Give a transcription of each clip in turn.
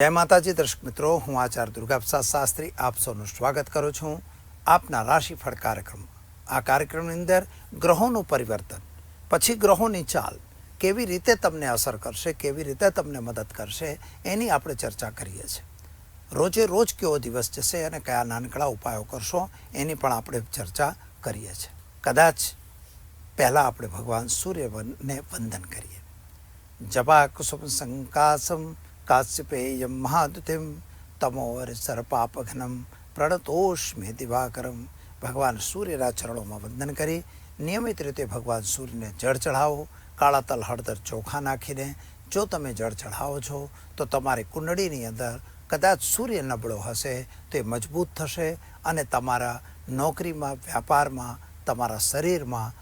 જય માતાજી, દર્શક મિત્રો, હું આચાર્ય દુર્ગાપ્રસાદ શાસ્ત્રી, આપ સૌનું સ્વાગત કરું છું આપના રાશિફળ કાર્યક્રમમાં. આ કાર્યક્રમની અંદર ગ્રહોનું પરિવર્તન, પછી ગ્રહોની ચાલ, કેવી રીતે તમને અસર કરશે, કેવી રીતે તમને મદદ કરશે, એની આપણે ચર્ચા કરીએ છીએ. રોજે રોજ કેવો દિવસ જશે અને કયા નાનકડા ઉપાયો કરશો, એની પણ આપણે ચર્ચા કરીએ છીએ. કદાચ પહેલાં આપણે ભગવાન સૂર્યને વંદન કરીએ. જપા કુસુમ સંકાસમ કાશ્યપેયમ મહાદુતિમ તમોર સર્પાપઘનમ પ્રણતોષ્મે દિવાકરમ ભગવાન સૂર્યના ચરણોમાં વંદન કરી નિયમિત રીતે ભગવાન સૂર્યને જળ ચઢાવો કાળા તલ હળદર ચોખા નાખીને જો તમે જળ ચઢાવો છો તો તમારી કુંડળીની અંદર કદાચ સૂર્ય નબળો હશે તો એ મજબૂત થશે અને તમારા નોકરીમાં વ્યાપારમાં તમારા શરીરમાં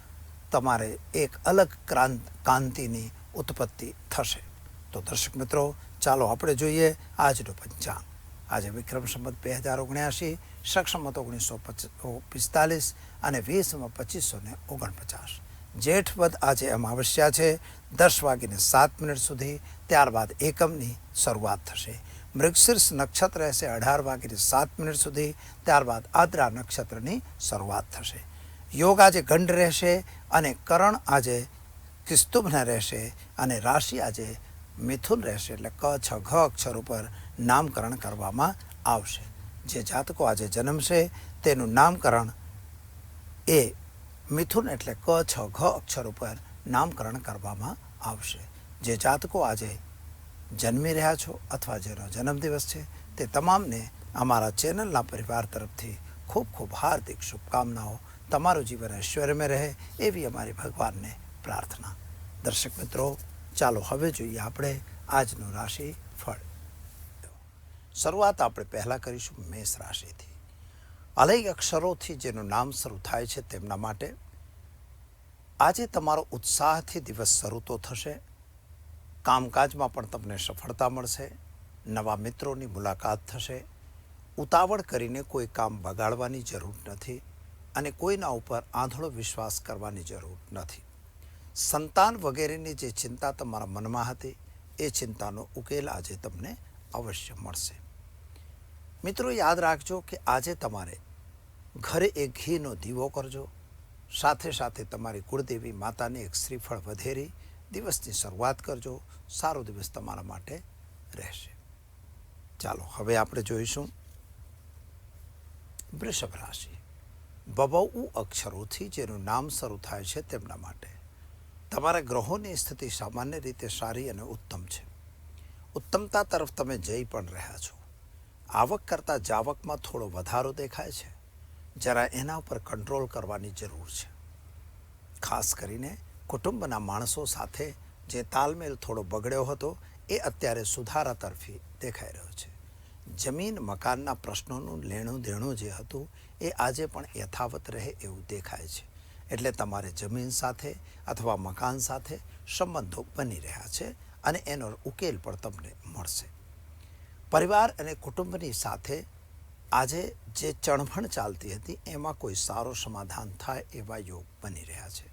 તમારે એક અલગ ક્રાંત કાંતિની ઉત્પત્તિ થશે તો દર્શક મિત્રો ચાલો આપણે જોઈએ આજનું પંચાંગ. આજે વિક્રમ સંમત બે હજાર ઓગણ્યાસી સક્ષમત ઓગણીસો પિસ્તાલીસ અને વીસમાં પચીસો ને ઓગણપચાસ. જેઠ વદ આજે અમાવસ્યા છે, દસ વાગીને સાત મિનિટ સુધી, ત્યારબાદ એકમની શરૂઆત થશે. મૃગશીર્ષ નક્ષત્ર રહેશે અઢાર વાગીને સાત મિનિટ સુધી, ત્યારબાદ આદ્રા નક્ષત્રની શરૂઆત થશે. યોગ આજે ગંડ રહેશે અને કરણ આજે કિસ્તુભને રહેશે અને રાશિ આજે મિથુન રહેશે એટલે ક, છ, ઘ અક્ષર ઉપર નામકરણ કરવામાં આવશે. જે જાતકો આજે જન્મશે તેનું નામકરણ એ મિથુન એટલે ક, છ, ઘ અક્ષર ઉપર નામકરણ કરવામાં આવશે. જે જાતકો આજે જન્મી રહ્યા છો અથવા જેનો જન્મદિવસ છે તે તમામને અમારા ચેનલના પરિવાર તરફથી ખૂબ ખૂબ હાર્દિક શુભકામનાઓ. તમારું જીવન ઐશ્વર્યમાં રહે એવી અમારી ભગવાનને પ્રાર્થના. દર્શક મિત્રો ચાલો હવે જોઈએ આપણે આજનું રાશિ ફળ. શરૂઆત આપણે પહેલાં કરીશું મેષ રાશિથી. અલય અક્ષરોથી જેનું નામ શરૂ થાય છે તેમના માટે. આજે તમારો ઉત્સાહથી દિવસ શરૂ તો થશે. કામકાજમાં પણ તમને સફળતા મળશે. નવા મિત્રોની મુલાકાત થશે. ઉતાવળ કરીને કોઈ કામ બગાડવાની જરૂર નથી અને કોઈના ઉપર આંધળો વિશ્વાસ કરવાની જરૂર નથી. સંતાન વગેરેની જે ચિંતા તમારા મનમાં હતી, એ ચિંતાનો ઉકેલ આજે તમને અવશ્ય મળશે. મિત્રો, યાદ રાખજો કે આજે તમારે ઘરે એક ઘીનો દીવો કરજો. સાથે સાથે તમારી કુળદેવી માતાને એક શ્રીફળ વધેરી દિવસની શરૂઆત કરજો. સારો દિવસ તમારા માટે રહેશે. ચાલો, હવે આપણે જોઈશું. વૃષભ રાશિ. બબઉ અક્ષરોથી જેનું નામ શરૂ થાય છે તેમના માટે. તમારા ગ્રહોની સ્થિતિ સામાન્ય રીતે સારી અને ઉત્તમ છે. ઉત્તમતા તરફ તમે જઈ પણ રહ્યા છો. આવક કરતાં જાવકમાં થોડો વધારો દેખાય છે. જરા એના ઉપર કંટ્રોલ કરવાની જરૂર છે. ખાસ કરીને કુટુંબના માણસો સાથે જે તાલમેલ થોડો બગડ્યો હતો, એ અત્યારે સુધારા તરફી દેખાઈ રહ્યો છે. જમીન, મકાનના પ્રશ્નોનું લેણું દેણું જે હતું, એ આજે પણ યથાવત રહે એવું દેખાય છે. એટલે તમારે જમીન સાથે અથવા મકાન સાથે સંબંધો બની રહ્યા છે અને એનો ઉકેલ પણ તમને મળશે. પરિવાર અને કુટુંબની સાથે આજે જે ચણભણ ચાલતી હતી, એમાં કોઈ સારો સમાધાન થાય એવા યોગ બની રહ્યા છે.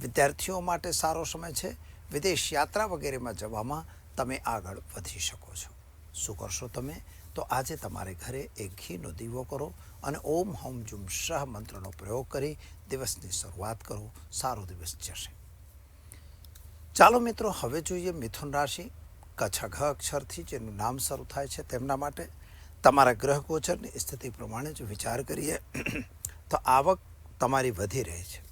વિદ્યાર્થીઓ માટે સારો સમય છે. વિદેશ યાત્રા વગેરેમાં જવામાં તમે આગળ વધી શકો છો. શું કરશો તમે? તો આજે તમારે ઘરે એક ઘીનો દીવો કરો અને ઓમ હોમ જુમ શાહ મંત્રનો પ્રયોગ કરી દિવસની શરૂઆત કરો, સારો દિવસ જશે. ચાલો મિત્રો, હવે જોઈએ મિથુન રાશિ. કછઘ અક્ષરથી જેનું નામ શરૂ થાય છે તેમના માટે. તમારા ગ્રહ ગોચરની સ્થિતિ પ્રમાણે જો વિચાર કરીએ. તો આવક તમારી વધી રહી છે.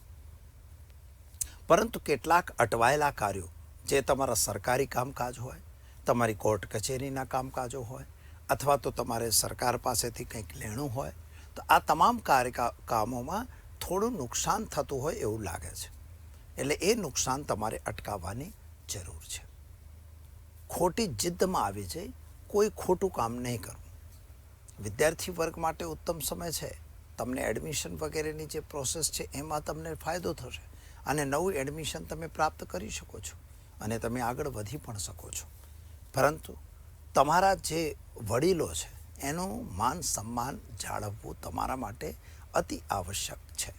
પરંતુ કેટલાક અટવાયેલા કાર્યો, જે તમારા સરકારી કામકાજ હોય, તમારી કોર્ટ કચેરીના કામકાજો હોય, અથવા તો તમારે સરકાર પાસેથી કંઈક લેણું હોય, તો આ તમામ કાર્ય કામોમાં થોડું નુકસાન થતું હોય એવું લાગે છે. એટલે એ નુકસાન તમારે અટકાવવાની જરૂર છે. ખોટી જિદ્દમાં આવી જઈ, કોઈ ખોટું કામ નહીં કરવું. વિદ્યાર્થી વર્ગ માટે ઉત્તમ સમય છે. તમને એડમિશન વગેરેની જે પ્રોસેસ છે, એમાં તમને ફાયદો થશે. અને નવું એડમિશન તમે પ્રાપ્ત કરી શકો છો. અને તમે આગળ વધી પણ શકો છો. પરંતુ તમારા જે વડીલો છે, એનું માન સન્માન જાળવવું તમારા માટે અતિ આવશ્યક છે.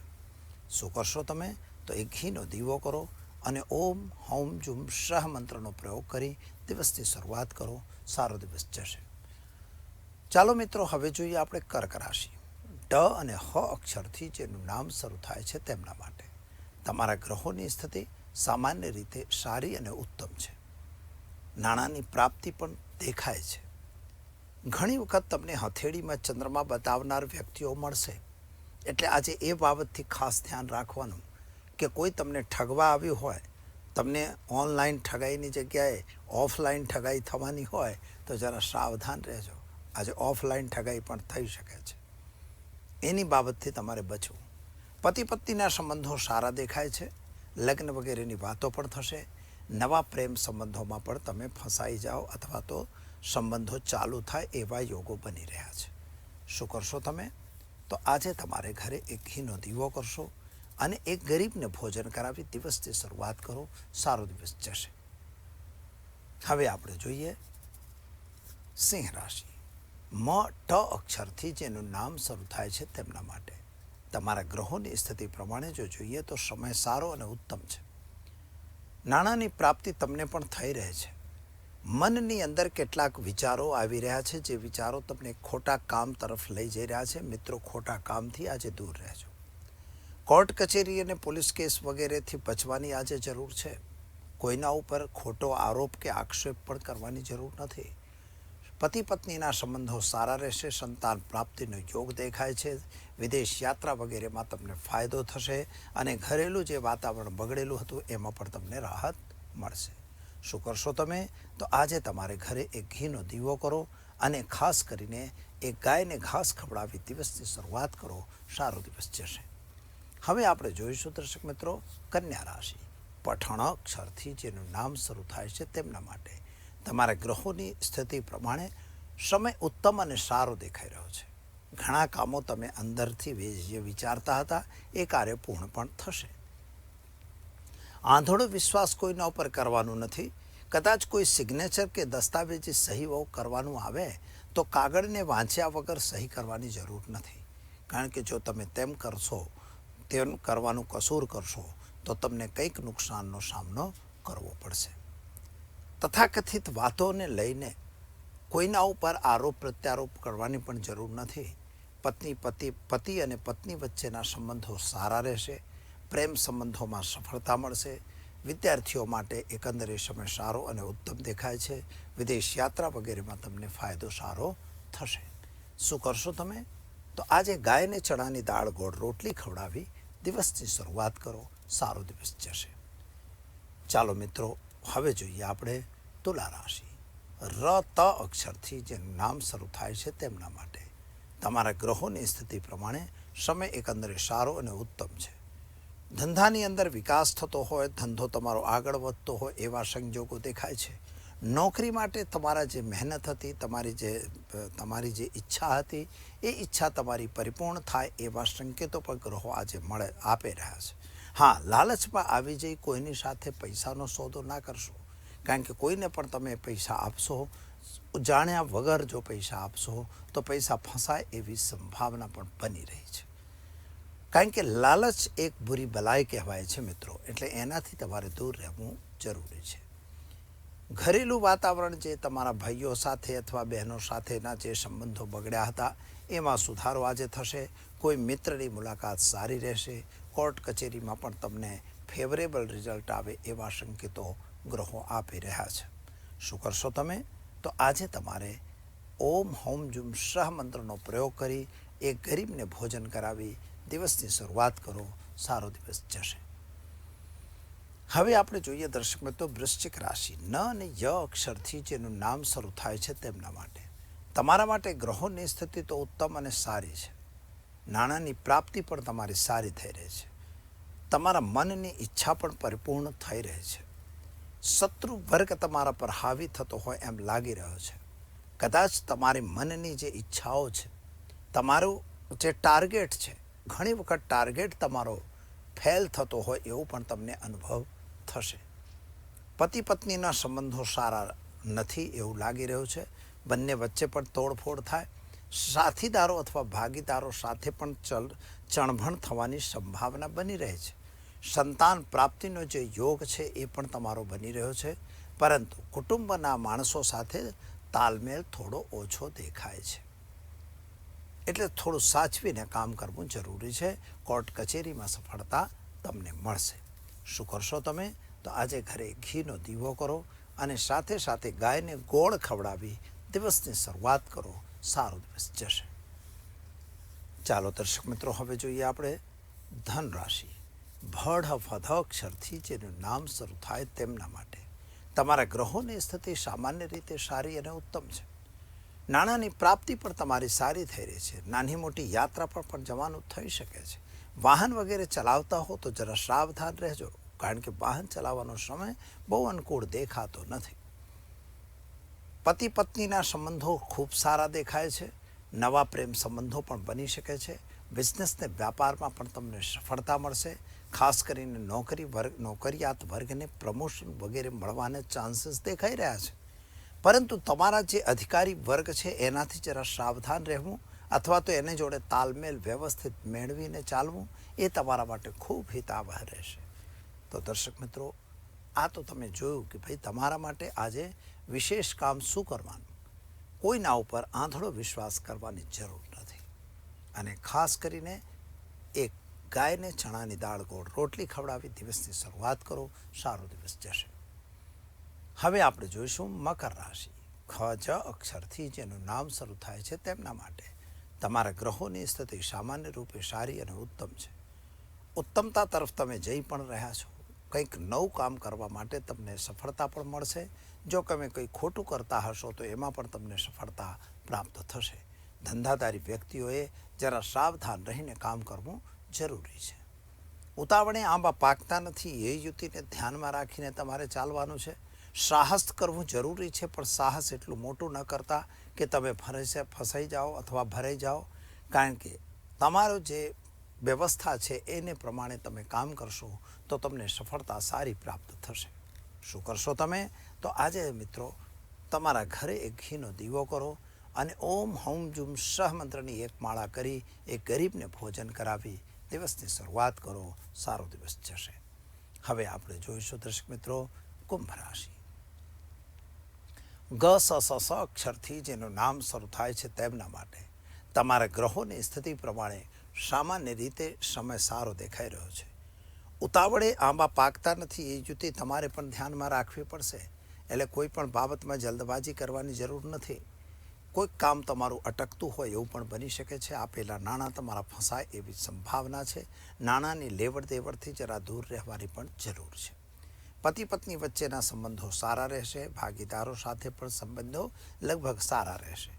શું કરશો તમે? તો એક ઘીનો દીવો કરો અને ઓમ હોમ જુમ શાહ મંત્રનો પ્રયોગ કરી દિવસની શરૂઆત કરો. સારો દિવસ જશે. ચાલો મિત્રો, હવે જોઈએ આપણે કર્ક રાશિ. ડ અને હ અક્ષરથી જેનું નામ શરૂ થાય છે તેમના માટે. તમારા ગ્રહોની સ્થિતિ સામાન્ય રીતે સારી અને ઉત્તમ છે. નાણાંની પ્રાપ્તિ પણ દેખાય છે. ઘણી વખત તમને હથેળીમાં ચંદ્રમા બતાવનાર વ્યક્તિઓ મળશે. એટલે આજે એ બાબતથી ખાસ ધ્યાન રાખવાનું કે કોઈ તમને ઠગવા આવ્યું હોય, તમને ઓનલાઈન ઠગાઈની જગ્યાએ ઓફલાઈન ઠગાઈ થવાની હોય, તો જરા સાવધાન રહેજો. આજે ઓફલાઈન ઠગાઈ પણ થઈ શકે છે. એની બાબતથી તમારે બચવું. પતિ પત્નીના સંબંધો સારા દેખાય છે. લગ્ન વગેરેની વાતો પણ થશે. નવા પ્રેમ સંબંધોમાં પણ તમે ફસાઈ જાઓ અથવા તો સંબંધો ચાલુ થાય એવા યોગો બની રહ્યા છે. શું કરશો તમે? તો આજે તમારે ઘરે એક ઘીનો દીવો કરશો અને એક ગરીબને ભોજન કરાવી દિવસથી શરૂઆત કરો. સારો દિવસ જશે. હવે આપણે જોઈએ સિંહ રાશિ. મ, ટ અક્ષરથી જેનું નામ શરૂ થાય છે તેમના માટે. તમારા ગ્રહોની સ્થિતિ પ્રમાણે જો જોઈએ તો સમય સારો અને ઉત્તમ છે. નાણાંની પ્રાપ્તિ તમને પણ થઈ રહે છે. મનની અંદર કેટલાક વિચારો આવી રહ્યા છે, જે વિચારો તમને ખોટા કામ તરફ લઈ જઈ રહ્યા છે. મિત્રો, ખોટા કામથી આજે દૂર રહેજો. કોર્ટ કચેરી અને પોલીસ કેસ વગેરેથી બચવાની આજે જરૂર છે. કોઈના ઉપર ખોટો આરોપ કે આક્ષેપ પણ કરવાની જરૂર નથી. પતિ પત્નીના સંબંધો સારા રહેશે, સંતાન પ્રાપ્તિનો યોગ દેખાય છે, વિદેશ યાત્રા વગેરેમાં તમને ફાયદો થશે અને ઘરેલું જે વાતાવરણ બગડેલું હતું, એમાં પણ તમને રાહત મળશે. શું કરશો તમે? તો આજે તમારે ઘરે એક ઘીનો દીવો કરો અને ખાસ કરીને એ ગાયને ઘાસ ખવડાવી દિવસની શરૂઆત કરો. સારો દિવસ જશે. હવે આપણે જોઈશું દર્શક મિત્રો, કન્યા રાશિ. પઠણ અક્ષરથી જેનું નામ શરૂ થાય છે તેમના માટે. તમારા ગ્રહોની સ્થિતિ પ્રમાણે સમય ઉત્તમ અને સારો દેખાઈ રહ્યો છે. ઘણા કામો તમે અંદરથી જે વિચારતા હતા. એ કાર્ય પૂર્ણ પણ થશે. આંધળો વિશ્વાસ કોઈના ઉપર કરવાનો નથી. કદાચ કોઈ સિગ્નેચર કે દસ્તાવેજી સહીઓ કરવાનું આવે, તો કાગળને વાંચ્યા વગર સહી કરવાની જરૂર નથી. કારણ કે જો તમે તેમ કરશો, તેમ કરવાનું કસૂર કરશો, તો તમને કંઈક નુકસાનનો સામનો કરવો પડશે. તથાકથિત વાતોને લઈને કોઈના ઉપર આરોપ પ્રત્યારોપ કરવાની પણ જરૂર નથી. પત્ની, પતિ પતિ અને પત્ની વચ્ચેના સંબંધો સારા રહેશે. પ્રેમ સંબંધોમાં સફળતા મળશે. વિદ્યાર્થીઓ માટે એકંદરે સમય સારો અને ઉત્તમ દેખાય છે. વિદેશ યાત્રા વગેરેમાં તમને ફાયદો સારો થશે. શું કરશો તમે? તો આજે ગાયને ચણાની દાળ ગોળ રોટલી ખવડાવી દિવસની શરૂઆત કરો. સારો દિવસ જશે. ચાલો મિત્રો, હવે જોઈએ આપણે તુલા રાશિ. ર ત અક્ષરથી જેનું નામ શરૂ થાય છે તેમના માટે. તમારા ગ્રહોની સ્થિતિ પ્રમાણે સમય એકંદરે સારો અને ઉત્તમ છે. ધંધાની અંદર વિકાસ થતો હોય, ધંધો તમારો આગળ વધતો હોય એવા સંજોગો દેખાય છે. નોકરી માટે તમારા જે મહેનત હતી, તમારી જે તમારી જે ઈચ્છા હતી, એ ઈચ્છા તમારી પરિપૂર્ણ થાય એવા સંકેતો પણ ગ્રહો આજે મળે, આપી રહ્યા છે. હા, લાલચમાં આવી જઈ કોઈની સાથે પૈસાનો સોદો ના કરશો. કારણ કે કોઈને પણ તમે પૈસા આપશો, જાણ્યા વગર જો પૈસા આપશો, તો પૈસા ફસાય એવી સંભાવના પણ બની રહી છે. કારણ કે લાલચ એક બુરી બલાઈ કહેવાય છે મિત્રો, એટલે એનાથી તમારે દૂર રહેવું જરૂરી છે. ઘરેલું વાતાવરણ જે તમારા ભાઈઓ સાથે અથવા બહેનો સાથેના જે સંબંધો બગડ્યા હતા, એમાં સુધારો આજે થશે. કોઈ મિત્રની મુલાકાત સારી રહેશે. કોર્ટ કચેરીમાં પણ તમને ફેવરેબલ રિઝલ્ટ આવે એવા સંકેતો ગ્રહો આપી રહ્યા છે. શું કરશો તમે? તો આજે તમારે ઓમ હોમ જુમ શાહ મંત્રનો પ્રયોગ કરી, એક ગરીબને ભોજન કરાવી દિવસની શરૂઆત કરો, સારો દિવસ જશે. હવે આપણે જોઈએ દર્શક મિત્રો વૃશ્ચિક રાશિ ન અને ય અક્ષરથી જેનું નામ શરૂ થાય છે તેમના માટે. તમારા માટે ગ્રહોની સ્થિતિ તો ઉત્તમ અને સારી છે. નાણાંની પ્રાપ્તિ પણ તમારી સારી થઈ રહી છે. તમારા મનની ઈચ્છા પણ પરિપૂર્ણ થઈ રહી છે. શત્રુ વર્ગ તમારા પર હાવી થતો હોય એમ લાગી રહ્યો છે. કદાચ તમારી મનની જે ઈચ્છાઓ છે, તમારું જે ટાર્ગેટ છે ઘણી વખત ટાર્ગેટ તમારો ફેલ થતો હોય એવું પણ તમને અનુભવ થશે. પતિ પત્નીના સંબંધો સારા નથી એવું લાગી રહ્યું છે. બંને વચ્ચે પણ તોડફોડ થાય. સાથીદારો અથવા ભાગીદારો સાથે પણ ચલ, ચણભણ થવાની સંભાવના બની રહે છે. સંતાન પ્રાપ્તિનો જે યોગ છે એ પણ તમારો બની રહ્યો છે. પરંતુ કુટુંબના માણસો સાથે તાલમેલ થોડો ઓછો દેખાય છે. એટલે થોડું સાચવીને કામ કરવું જરૂરી છે. કોર્ટ કચેરીમાં સફળતા તમને મળશે. શું કરશો તમે? તો આજે ઘરે ઘીનો દીવો કરો અને સાથે સાથે ગાયને ગોળ ખવડાવી દિવસની શરૂઆત કરો. સારો દિવસ જશે. ચાલો દર્શક મિત્રો, હવે જોઈએ આપણે ધન રાશિ ભડ ફધ અક્ષરથી જેનું નામ શરૂ થાય તેમના માટે. તમારા ગ્રહોની સ્થિતિ સામાન્ય રીતે સારી અને ઉત્તમ છે. નાણાંની પ્રાપ્તિ પણ તમારી સારી થઈ રહી છે. નાની મોટી યાત્રા પર પણ જવાનું થઈ શકે છે. વાહન વગેરે ચલાવતા હો તો જરા સાવધાન રહેજો, કારણ કે વાહન ચલાવવાનો સમય બહુ અનુકૂળ દેખાતો નથી. પતિ પત્નીના સંબંધો ખૂબ સારા દેખાય છે. નવા પ્રેમ સંબંધો પણ બની શકે છે. બિઝનેસને વ્યાપારમાં પણ તમને સફળતા મળશે. ખાસ કરીને નોકરી વર્ગ, નોકરિયાત વર્ગને પ્રમોશન વગેરે મળવાના ચાન્સીસ દેખાઈ રહ્યા છે. પરંતુ તમારા જે અધિકારી વર્ગ છે, એનાથી જરા સાવધાન રહેવું અથવા તો એને જોડે તાલમેલ વ્યવસ્થિત મેળવીને ચાલવું, એ તમારા માટે ખૂબ હિતાવહ રહેશે. તો દર્શક મિત્રો, આ તો તમે જોયું કે ભાઈ તમારા માટે આજે વિશેષ કામ શું કરવાનું? કોઈના ઉપર આંધળો વિશ્વાસ કરવાની જરૂર નથી. અને ખાસ કરીને એક ગાયને ચણાની દાળ ગોળ રોટલી ખવડાવી દિવસની શરૂઆત કરો, સારો દિવસ જશે. હવે આપણે જોઈશું મકર રાશિ. ખ, જ, અક્ષરથી જેનું નામ શરૂ થાય છે તેમના માટે. તમારા ગ્રહોની સ્થિતિ સામાન્ય રૂપે સારી અને ઉત્તમ છે. ઉત્તમતા તરફ તમે જઈ પણ રહ્યા છો. કંઈક નવું કામ કરવા માટે તમને સફળતા પણ મળશે. જો તમે કંઈ ખોટું કરતા હશો, તો એમાં પણ તમને સફળતા પ્રાપ્ત થશે. ધંધાદારી વ્યક્તિઓએ જરા સાવધાન રહીને કામ કરવું જરૂરી છે. ઉતાવળે આંબા પાકતા નથી, એ યુતિને ધ્યાનમાં રાખીને તમારે ચાલવાનું છે. સાહસ કરવું જરૂરી છે, પણ સાહસ એટલું મોટું ન કરતા કે તમે ફરસે ફસાઈ જાઓ અથવા ભરાઈ જાઓ. કારણ કે તમારો જે વ્યવસ્થા છે, એને પ્રમાણે તમે કામ કરશો તો તમને સફળતા સારી પ્રાપ્ત થશે. શું કરશો તમે? તો આજે મિત્રો, તમારા ઘરે એક ઘીનો દીવો કરો અને ઓમ હૌમ જુમ સહ મંત્રની એક માળા કરી એ ગરીબને ભોજન કરાવી. દિવસની શરૂઆત કરો, સારો દિવસ જશે. હવે આપણે જોઈશું દર્શક મિત્રો, કુંભ રાશિ. ગ સ સ સ અક્ષરથી જેનું નામ શરૂ થાય છે તેમના માટે. તમારા ગ્રહોની સ્થિતિ પ્રમાણે સામાન્ય રીતે સમય સારો દેખાઈ રહ્યો છે. ઉતાવળે આંબા પાકતા નથી એ યુતિ તમારે પણ ધ્યાનમાં રાખવી પડશે. એટલે કોઈ પણ બાબતમાં જલ્દબાજી કરવાની જરૂર નથી. કોઈક કામ તમારું અટકતું હોય એવું પણ બની શકે છે. આપેલા નાણાં તમારા ફસાય એવી સંભાવના છે. નાણાંની લેવડ દેવડથી જરા દૂર રહેવાની પણ જરૂર છે. પતિ પત્ની વચ્ચેના સંબંધો સારા રહેશે, ભાગીદારો સાથે પણ સંબંધો લગભગ સારા રહેશે.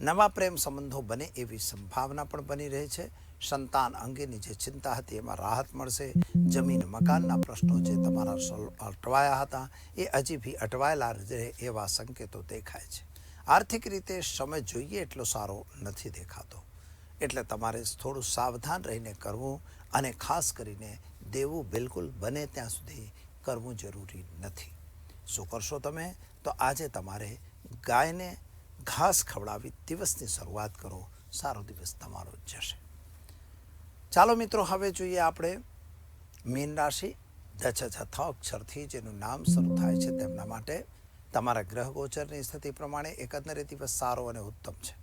નવા પ્રેમ સંબંધો બને એવી સંભાવના પણ બની રહી છે. સંતાન અંગેની જે ચિંતા હતી એમાં રાહત મળશે. જમીન, મકાનના પ્રશ્નો જે તમારા અટવાયા હતા, એ હજી બી અટવાયેલા રહે એવા સંકેતો દેખાય છે. આર્થિક રીતે સમય જોઈએ એટલો સારો નથી દેખાતો. એટલે તમારે થોડું સાવધાન રહીને કરવું અને ખાસ કરીને દેવું બિલકુલ બને ત્યાં સુધી કરવું જરૂરી નથી. શું કરશો તમે? તો આજે તમારે ગાયને ઘાસ ખવડાવી દિવસની શરૂઆત કરો. સારો દિવસ તમારો જશે. ચાલો મિત્રો, હવે જોઈએ આપણે મીન રાશિ. દચ છ અક્ષરથી જેનું નામ શરૂ થાય છે. તેમના માટે તમારા ગ્રહ ગોચરની સ્થિતિ પ્રમાણે એકંદરે દિવસ સારો અને ઉત્તમ છે.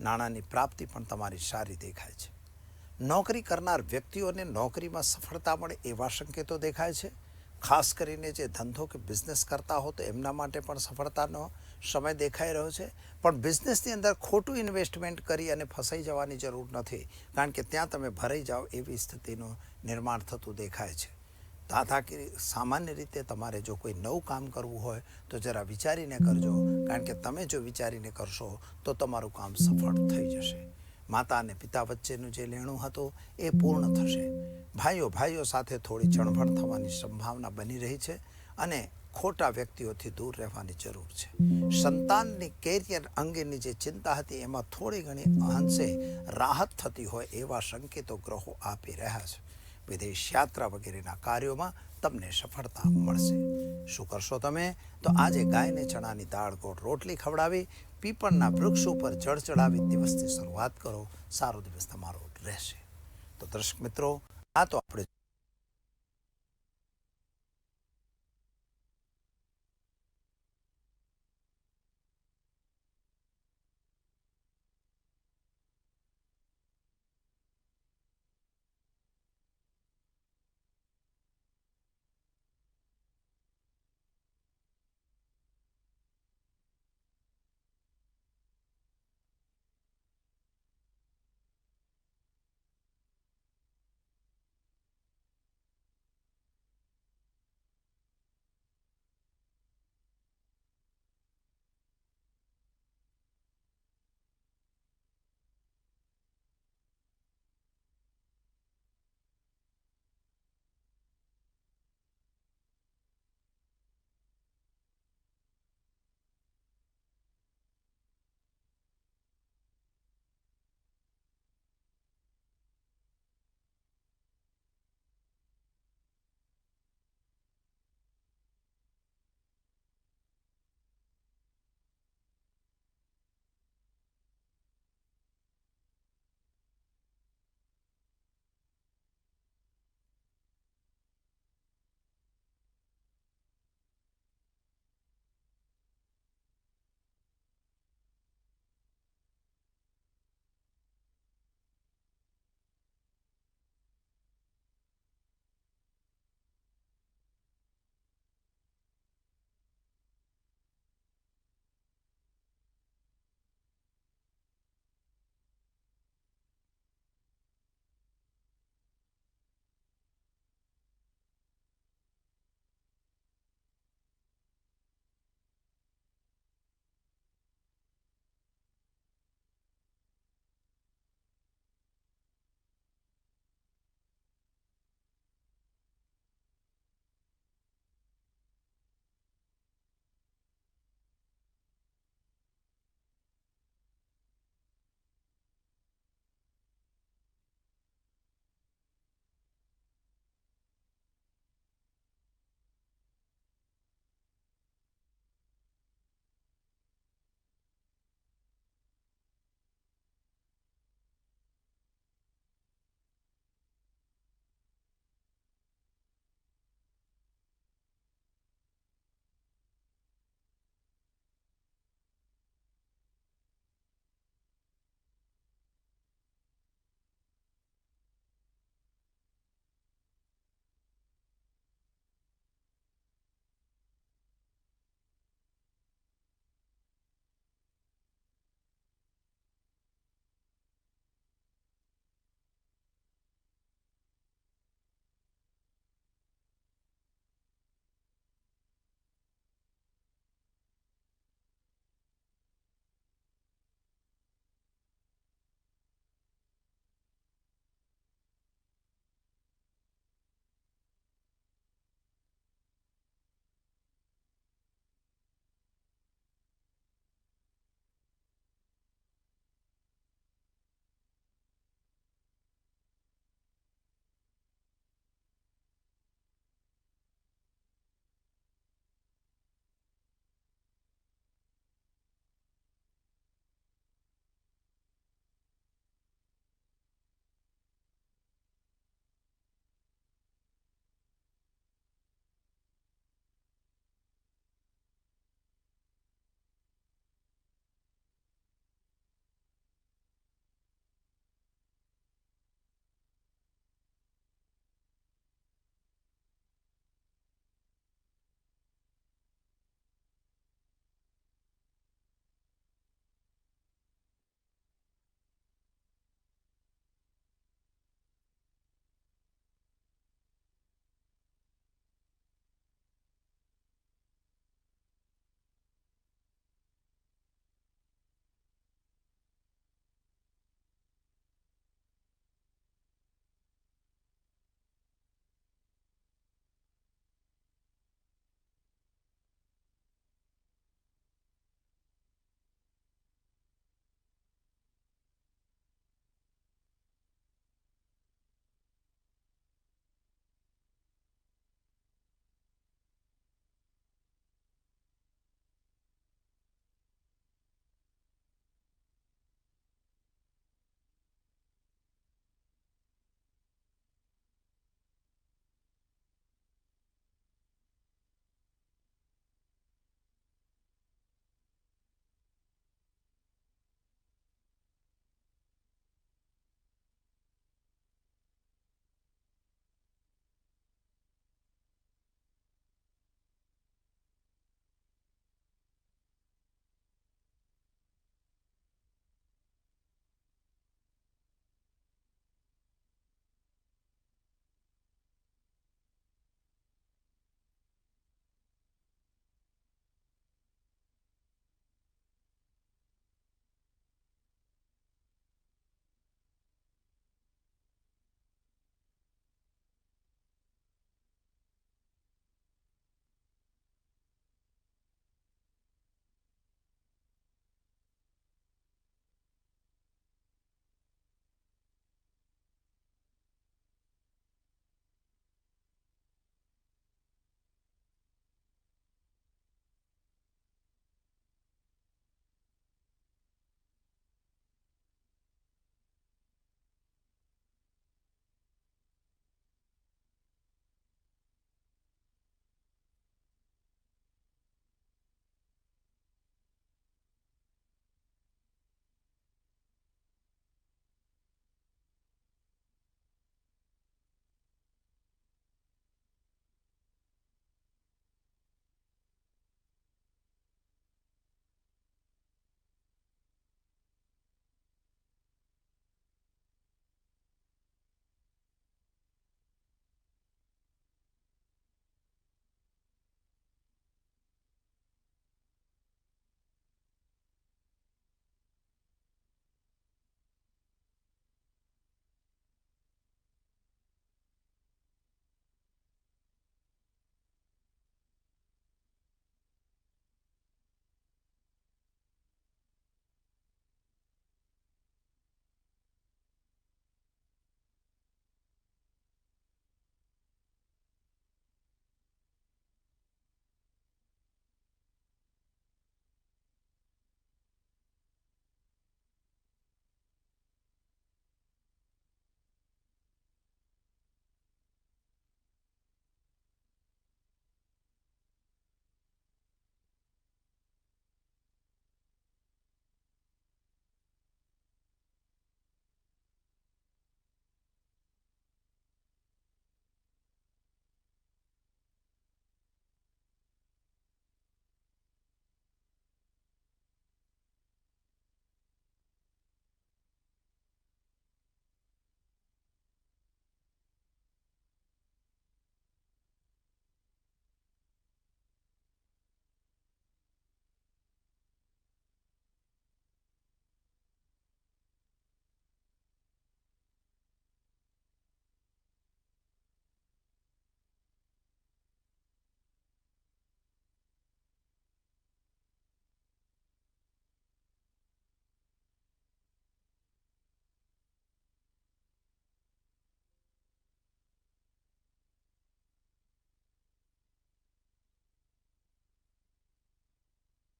નાણાંની પ્રાપ્તિ પણ તમારી સારી દેખાય છે. નોકરી કરનાર વ્યક્તિઓને નોકરીમાં સફળતા મળે એવા સંકેતો દેખાય છે. ખાસ કરીને જે ધંધો કે બિઝનેસ કરતા હો તો એમના માટે પણ સફળતાનો સમય દેખાઈ રહ્યો છે. પણ બિઝનેસની અંદર ખોટું ઇન્વેસ્ટમેન્ટ કરી અને ફસાઈ જવાની જરૂર નથી. કારણ કે ત્યાં તમે ભરાઈ જાઓ એવી સ્થિતિનું નિર્માણ થતું દેખાય છે. દાદાગીરી સામાન્ય રીતે તમારે જો કોઈ નવું કામ કરવું હોય તો જરા વિચારીને કરજો. કારણ કે તમે જો વિચારીને કરશો તો તમારું કામ સફળ થઈ જશે. માતા અને પિતા વચ્ચેનું જે લેણું હતું એ પૂર્ણ થશે. ભાઈઓ ભાઈઓ સાથે થોડી ચણભણ થવાની સંભાવના બની રહી છે અને ખોટા વ્યક્તિઓથી દૂર રહેવાની જરૂર છે. સંતાનની કેરિયર અંગેની જે ચિંતા હતી એમાં થોડી ઘણી અંશે રાહત થતી હોય એવા સંકેતો ગ્રહો આપી રહ્યા છે. વિદેશ યાત્રા વગેરેના કાર્યોમાં તમને સફળતા મળશે. શું કરશો તમે? તો આજે ગાયને ચણાની દાળ, ગોળ, રોટલી ખવડાવી, પીપળના વૃક્ષ ઉપર જળ ચડાવી દિવસની શરૂઆત કરો. સારો દિવસ તમારો રહેશે. તો દર્શક મિત્રો આ તો આપણે